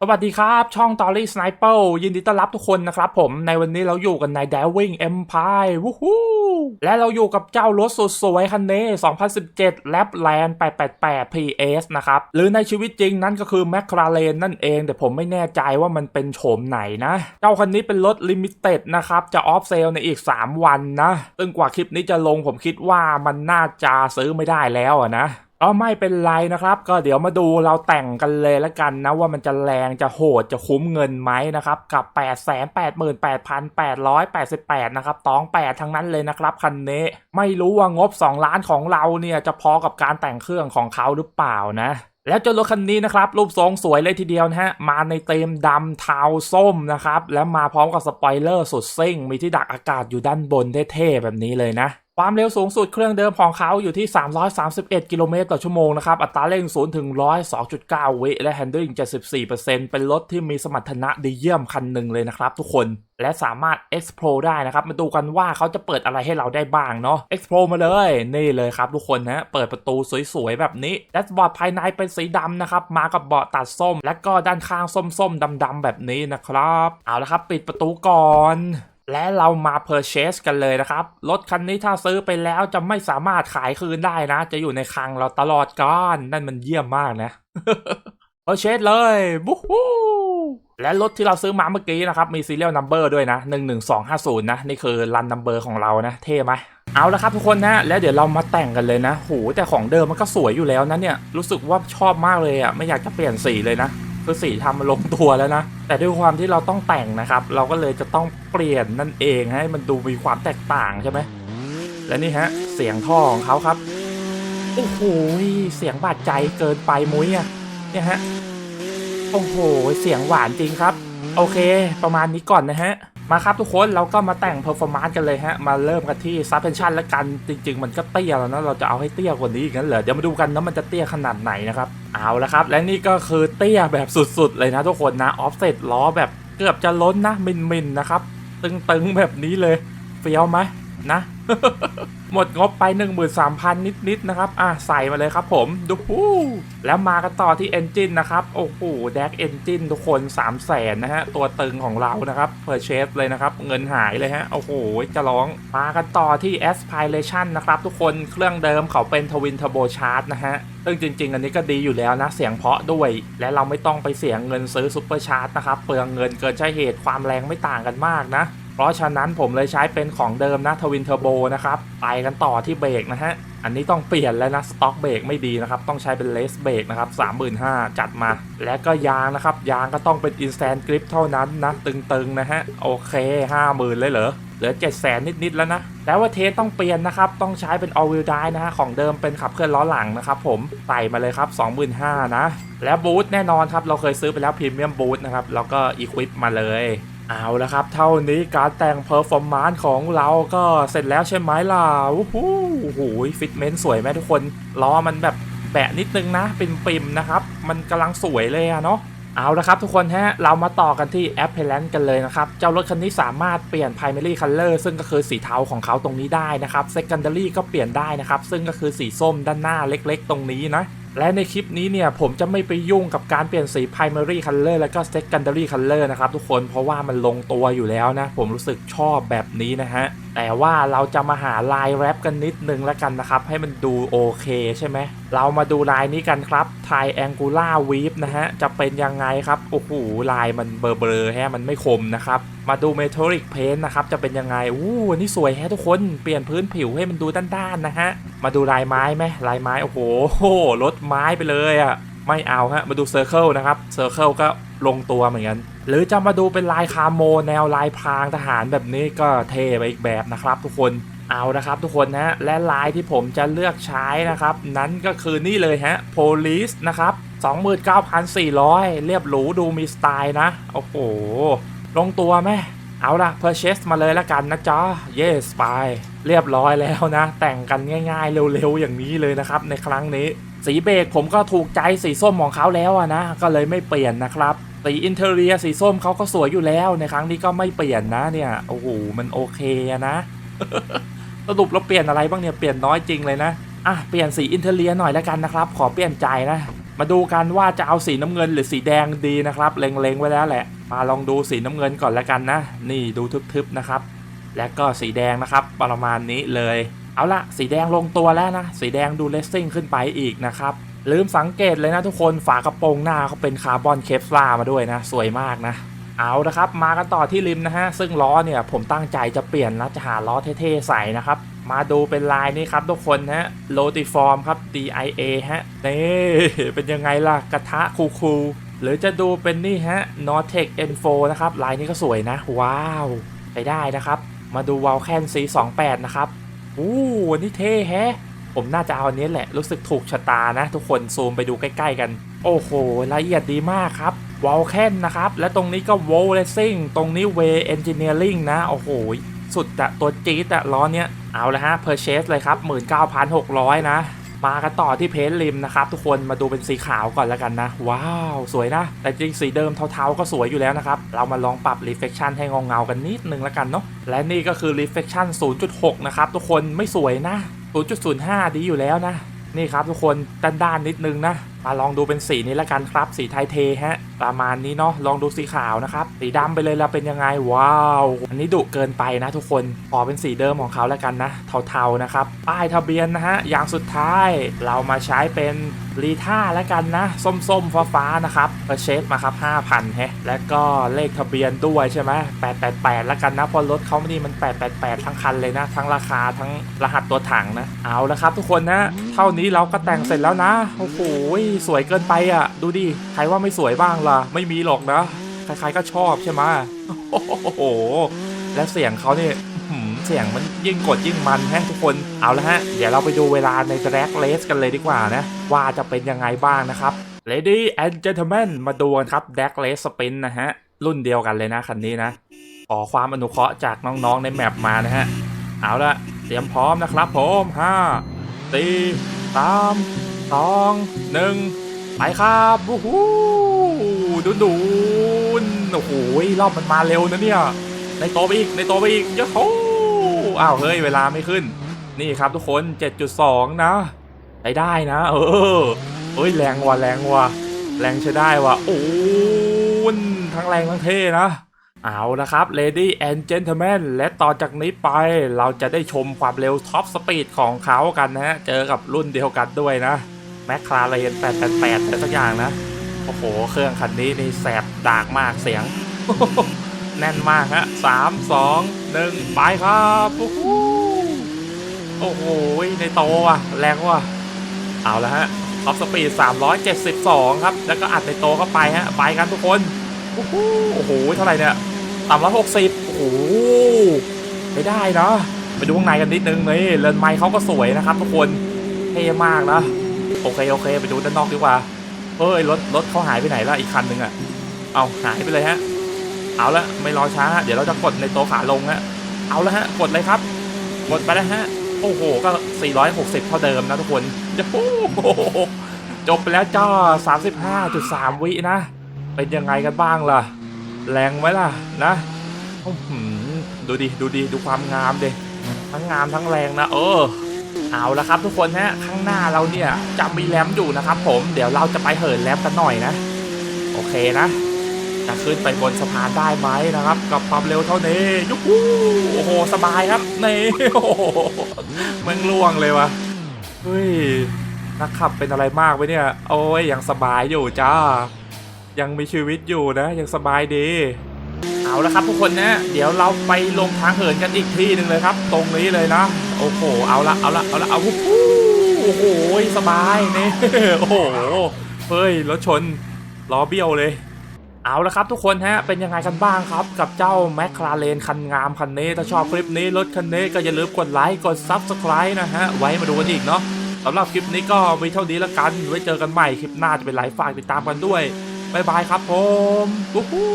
สวัสดีครับ ช่อง t o r y Sniper ยินดีต้อนรับทุกคนนะครับผมในวันนี้เราอยู่กันใน d a w i n g Empire วู้ฮู้และเราอยู่กับเจ้ารถสุดสวยคันนี้ 2017 Lapland 888 PS นะครับ หรือในชีวิตจริงนั้นก็คือ McLaren นั่นเอง แต่ผมไม่แน่ใจว่ามันเป็นโฉมไหนนะ เจ้าคันนี้เป็นรถ Limited นะครับ จะออฟเซลในอีก 3 วันนะซึ่งกว่าคลิปนี้จะลงผมคิดว่ามันน่าจะซื้อไม่ได้แล้วอะ นะก็ไม่เป็นไรนะครับ ก็เดี๋ยวมาดูเราแต่งกันเลยแล้วกันนะว่ามันจะแรงจะโหดจะคุ้มเงินไหมนะครับ กับ 8 8 8 8 8 8 8 นะครับตอง 8 ทั้งนั้นเลยนะครับคันนี้ไม่รู้ว่างบ 2 ล้านของเราเนี่ยจะพอกับการแต่งเครื่องของเขาหรือเปล่านะแล้วเจ้ารถคันนี้นะครับ รูปทรงสวยเลยทีเดียวนะฮะ มาในเต็มดำเทาส้มนะครับ แล้วมาพร้อมกับสปอยเลอร์สุดซิ่ง มีที่ดักอากาศอยู่ด้านบนเท่ๆแบบนี้เลยนะ ความเร็วสูงสุดเครื่องเดิมของเขาอยู่ที่ 331 กิโลเมตรต่อชั่วโมงนะครับ อัตราเร่ง0ถึง100 2.9 วิและ handling 74%เป็นรถที่มีสมรรถนะดีเยี่ยมคันหนึ่งเลยนะครับทุกคน และสามารถ explore ได้นะครับ มาดูกันว่าเขาจะเปิดอะไรให้เราได้บ้างเนาะ explore มาเลย นี่เลยครับทุกคนนะ เปิดประตูสวยๆ แบบนี้แดชบอร์ดภายในเป็นสีดำนะครับ มากับเบาะตัดส้ม และก็ด้านข้างส้มๆดำๆแบบนี้นะครับ เอาละครับ ปิดประตูก่อน และเรามา purchase กันเลยนะครับ รถคันนี้ถ้าซื้อไปแล้วจะไม่สามารถขายคืนได้นะ จะอยู่ในคลังเราตลอดกาลนั่นมันเยี่ยมมากนะ purchase เลยบู๊ฮูและรถที่เราซื้อมาเมื่อกี้นะครับ มี serial number ด้วยนะ 11250 นะ นี่คือ run number ของเรานะ เท่ไหมเอาละครับทุกคนนะ แล้วเดี๋ยวเรามาแต่งกันเลยนะ โห แต่ของเดิมมันก็สวยอยู่แล้วนะเนี่ย รู้สึกว่าชอบมากเลยอะ ไม่อยากจะเปลี่ยนสีเลยนะ คือสีทำมาลงตัวแล้วนะ แต่ด้วยความที่เราต้องแต่งนะครับ เราก็เลยจะต้องเปลี่ยนนั่นเองให้มันดูมีความแตกต่างใช่ไหมและนี่ฮะ เสียงท่อของเขาครับ โอ้โหเสียงบาดใจเกินไปมุ้ยอะเนี่ยฮะ โอ้โห เสียงหวานจริงครับ โอเค ประมาณนี้ก่อนนะฮะ มาครับทุกคนเราก็มาแต่งเพอร์ฟอร์มานซ์กันเลยฮะ มาเริ่มกันที่ซับเพนชั่นแล้วกันจริง ๆ มันก็เตี้ยแล้วนะเราจะเอาให้เตี้ยกว่านี้อีกนั้นเหรอเดี๋ยวมาดูกันนะมันจะเตี้ยขนาดไหนนะครับ เอาละครับ และนี่ก็คือเตี้ยแบบสุดๆ เลยนะทุกคนนะออฟเซตล้อแบบเกือบจะล้นนะมินๆนะครับ ตึงๆแบบนี้เลยเฟี้ยวไหมนะ หมดงบไป 13,000 นิดๆนะครับ อะใส่มาเลยครับผม ดูฮู้แล้วมากันต่อที่ Engine นะครับ โอ้โหแดก Engine ทุกคน 3 0 0แสนนะฮะ ตัวตึงของเรานะครับ Purchase เลยนะครับ เงินหายเลยฮะ โอ้โห จะร้อง มากันต่อที่ Aspiration นะครับทุกคน เครื่องเดิมเขาเป็น Twin Turbo Charge นะฮะซึ่งจริง ๆ อันนี้ก็ดีอยู่แล้วนะ เสียงเพาะด้วย และเราไม่ต้องไปเสียเงินซื้อ Super Charge นะครับ เปลืองเงินเกินใช้เหตุความแรงไม่ต่างกันมากนะ เพราะฉะนั้นผมเลยใช้เป็นของเดิมนะทวินเทอร์โบนะครับ ไปกันต่อที่เบรกนะฮะ อันนี้ต้องเปลี่ยนแล้วนะสต็อกเบรกไม่ดีนะครับ ต้องใช้เป็นเลสเบรกนะครับ35,000 จัดมา และก็ยางนะครับ ยางก็ต้องเป็น Instant Grip เท่านั้นนะ ตึงๆนะฮะ โอเค 50,000 เลยเหรอเหลือ 7 0 0 0 0นิด ๆ แล้วนะ แล้วว่าเทสต้องเปลี่ยนนะครับ ต้องใช้เป็น All Wheel Drive นะฮะ ของเดิมเป็นขับเคลื่อนล้อหลังนะครับผมใส่มาเลยครับ 25,000นะ แล้วบูทแน่นอนครับ เราเคยซื้อไปแล้วพรีเมียมบูทนะครับ แล้วก็อีควิปมาเลย เอาละครับ เท่านี้การแต่งเพอร์ฟอร์มานซ์ของเราก็เสร็จแล้วใช่ไหมล่ะวู้ฮู้หูยฟิตเมนต์สวยไหมทุกคนล้อมันแบบแบะนิดนึงนะเป็นปิมนะครับ มันกำลังสวยเลยอะเนาะเอาละครับทุกคนฮะเรามาต่อกันที่ a p p e l a n c e กันเลยนะครับ เจ้ารถคันนี้สามารถเปลี่ยน primary color ซึ่งก็คือสีเทาของเขาตรงนี้ได้นะครับ secondary ก็เปลี่ยนได้นะครับ ซึ่งก็คือสีส้มด้านหน้าเล็กๆ ตรงนี้นะ และในคลิปนี้เนี่ยผมจะไม่ไปยุ่งกับการเปลี่ยนสี primary color แล้วก็ secondary color นะครับทุกคนเพราะว่ามันลงตัวอยู่แล้วนะ ผมรู้สึกชอบแบบนี้นะฮะ แต่ว่าเราจะมาหาลายแรปกันนิดนึงแล้วกันนะครับ ให้มันดูโอเคใช่ไหม เรามาดูลายนี้กันครับ triangular weave นะฮะ จะเป็นยังไงครับ โอ้โห ลายมันเบลอๆฮะ มันไม่คมนะครับ มาดู metallic paint นะครับ จะเป็นยังไง อู้อันนี่สวยแฮะทุกคน เปลี่ยนพื้นผิวให้มันดูด้านๆนะฮะ มาดูลายไม้ไหมลายไม้ โอ้โหลดไม้ไปเลยอะไม่เอาฮะ มาดูเซอร์เคิลนะครับ เซอร์เคิลก็ ลงตัวเหมือนกัน หรือจะมาดูเป็นลายคาโมแนวลายพรางทหารแบบนี้ก็เท่ไปอีกแบบนะครับทุกคนเอานะครับทุกคนนะและลายที่ผมจะเลือกใช้นะครับ นั้นก็คือนี่เลยฮะ Police นะครับ 29,400 เรียบหรูดูมีสไตล์นะ โอ้โห ลงตัวไหมเอาละ purchase มาเลยละกันนะจ๊ะ yes ไป เรียบร้อยแล้วนะ แต่งกันง่ายๆ เร็วๆ อย่างนี้เลยนะครับ ในครั้งนี้ สีเบรกผมก็ถูกใจสีส้มของเขาแล้วอะนะ ก็เลยไม่เปลี่ยนนะครับสีอินเทอร์เรียสีส้มเขาก็สวยอยู่แล้วในครั้งนี้ก็ไม่เปลี่ยนนะเนี่ยโอ้โหมันโอเคนะสรุปเราเปลี่ยนอะไรบ้างเนี่ยเปลี่ยนน้อยจริงเลยนะอะเปลี่ยนสีอินเทอร์เรียหน่อยแล้วกันนะครับ ขอเปลี่ยนใจนะมาดูกันว่าจะเอาสีน้ำเงินหรือสีแดงดีนะครับ เล็งๆไว้แล้วแหละ มาลองดูสีน้ำเงินก่อนแล้วกันนะ นี่ดูทึบๆนะครับ และก็สีแดงนะครับ ประมาณนี้เลย เอาละสีแดงลงตัวแล้วนะ สีแดงดูเลสซิ่งขึ้นไปอีกนะครับ ลืมสังเกตเลยนะทุกคนฝากระโปรงหน้าเขาเป็นคาร์บอนเคฟลามาด้วยนะ สวยมากนะ เอาละครับ มากันต่อที่ริมนะฮะ ซึ่งล้อเนี่ยผมตั้งใจจะเปลี่ยนนะจะหาล้อเท่ๆใส่นะครับมาดูเป็นลายนี้ครับทุกคนฮะโลติฟอร์มครับ DIA ฮะนี่เป็นยังไงล่ะกระทะคูลๆหรือจะดูเป็นนี่ฮะ Nortec N4 นะครับ ลายนี้ก็สวยนะ ว้าว ไปได้นะครับ มาดูวอลแคน C28 นะครับ อู้วันนี้เท่แฮะ ผมน่าจะเอาอันนี้แหละ รู้สึกถูกชะตานะ ทุกคนซูมไปดูใกล้ ๆ กัน โอ้โหละเอียดดีมากครับวอลแคนนะครับ และตรงนี้ก็วอลเลสซิ่งตรงนี้เวเอนจิเนียริงนะ โอ้โห สุดอะตัวจี๊ดอะล้อเนี้ยเอาละฮะเพอร์เชสเลยครับ 19,600 นะ มากันต่อที่เพจริมนะครับทุกคนมาดูเป็นสีขาวก่อนแล้วกันนะ ว้าว สวยนะ แต่จริงสีเดิมเทาๆก็สวยอยู่แล้วนะครับ เรามาลองปรับ reflection ให้เงาๆกันนิดนึงแล้วกันเนาะและนี่ก็คือ reflection 0.6 นะครับทุกคนไม่สวยนะ 0.05 ดีอยู่แล้วนะ นี่ครับทุกคนด้านๆนิดนึงนะ มาลองดูเป็นสีนี้แล้วกันครับ สีไทยเทฮะ ประมาณนี้เนาะลองดูสีขาวนะครับ สีดำไปเลยแล้วเป็นยังไงว้าว อันนี้ดุเกินไปนะทุกคนขอเป็นสีเดิมของเขาแล้วกันนะ เทาๆนะครับ ป้ายทะเบียนนะฮะอย่างสุดท้ายเรามาใช้เป็นรีท่าแล้วกันนะ ส้มๆ ฟ้าๆนะครับเปอร์เชสมาครับ 5,000 ฮะ และก็เลขทะเบียนด้วยใช่ไหม888 แล้วกันนะ เพราะรถเขาไม่นี่มัน 888 ทั้งคันเลยนะ ทั้งราคาทั้งรหัสตัวถังนะ เอาละครับทุกคนนะ เท่านี้เราก็แต่งเสร็จแล้วนะ โอ้โหสวยเกินไปอะ ดูดิ ใครว่าไม่สวยบ้างล่ะ ไม่มีหรอกนะ ใครๆก็ชอบใช่ไหมโอ้โห และเสียงเขาเนี่ยอื้อหือเสียงมันยิ่งกดยิ่งมันแฮะทุกคน เอาละฮะ เดี๋ยวเราไปดูเวลาใน Drag Race กันเลยดีกว่านะ ว่าจะเป็นยังไงบ้างนะครับ Lady and Gentlemen มาดูกันครับ Drag Race Sprint นะฮะ รุ่นเดียวกันเลยนะคันนี้นะ ขอความอนุเคราะห์จากน้องๆในแมปมานะฮะ เอาละเตรียมพร้อมนะครับผมห้าสี่สาม สองหนึ่งไปครับวู้ฮู้ดุนดุนโอ้โหรอบมันมาเร็วนะเนี่ย ในโตไปอีกในโตไปอีกยะโฮอ้าวเฮ้ยเวลาไม่ขึ้น นี่ครับทุกคน 7.2 นะได้ได้นะ เออเอ้ยแรงว่ะแรงว่ะแรงใช้ได้ว่ะโอ้นทั้งแรงทั้งเท่นะเอาละครับ Lady and Gentlemen และต่อจากนี้ไปเราจะได้ชมความเร็วท็อปสปีดของเขากันนะฮะ เจอกับรุ่นเดียวกันด้วยนะ แมคคลาเรน888อะไรสักอย่างนะ โอ้โห เครื่องคันนี้นี่แสบดากมากเสียง แน่นมากฮะสามสองหนึ่งไปครับโอ้โหโอ้โหในโตว่ะ แรงว่ะ เอาละฮะท็อปสปีด372 ครับ แล้วก็อัดในโตเข้าไปฮะ ไปกันทุกคน โอ้โหโอ้โหเท่าไหร่เนี่ยต่ำร้อยหกสิบโอ้โหไม่ได้นะไปดูข้างในกันนิดนึงนี่เลนไมค์เขาก็สวยนะครับทุกคน เท่มากนะ โอเค โอเค ไปดูด้านนอกดีกว่าเฮ้ย รถ รถเขาหายไปไหนละอีกคันหนึ่งอะเอาหายไปเลยฮะ เอาละไม่รอช้า เดี๋ยวเราจะกดในโต๊ะขาลงฮะ เอาละฮะ กดเลยครับ กดไปแล้วฮะ โอ้โห ก็ 460 เท่าเดิมนะทุกคนจะโอ้โหจบไปแล้วจ้า35.3 วินะ เป็นยังไงกันบ้างล่ะ แรงไหมล่ะนะดูดิ ดูดิ ดูความงามเดิทั้งงามทั้งแรงนะ เออ เอาละครับทุกคนฮะข้างหน้าเราเนี่ยจะมีแรมอยู่นะครับ ผมเดี๋ยวเราจะไปเหินแรมกันหน่อยนะ โอเคนะจะขึ้นไปบนสะพานได้ไหมนะครับ กับความเร็วเท่านี้ยุฮูโอ้โหสบายครับนี่โอ้โหมันล่วงเลยวะเฮ้ยนักขับเป็นอะไรมากไปเนี่ย โอ้ยยังสบายอยู่จ้า ยังมีชีวิตอยู่นะ ยังสบายดี เอาละครับทุกคนนะ เดี๋ยวเราไปลงทางเหินกันอีกที่หนึ่งเลยครับ ตรงนี้เลยนะ โอ้โห เอาละ เอาละ เอาละ เอาวู้โอ้โห สบายเนี่โอ้โห เฮ้ย รถชน ล้อเบี้ยวเลย เอาละครับทุกคนฮะ เป็นยังไงกันบ้างครับ กับเจ้าแมคคลาเรนคันงามคันนี้ ถ้าชอบคลิปนี้ รถคันนี้ก็อย่าลืมกดไลค์ กด Subscribe นะฮะ ไว้มาดูกันอีกเนาะสำหรับคลิปนี้ก็มีเท่านี้ละกัน ไว้เจอกันใหม่คลิปหน้าจะเป็นไลฟ์ฝากติดตามกันด้วย บ๊ายบายครับผมวู้ฮู้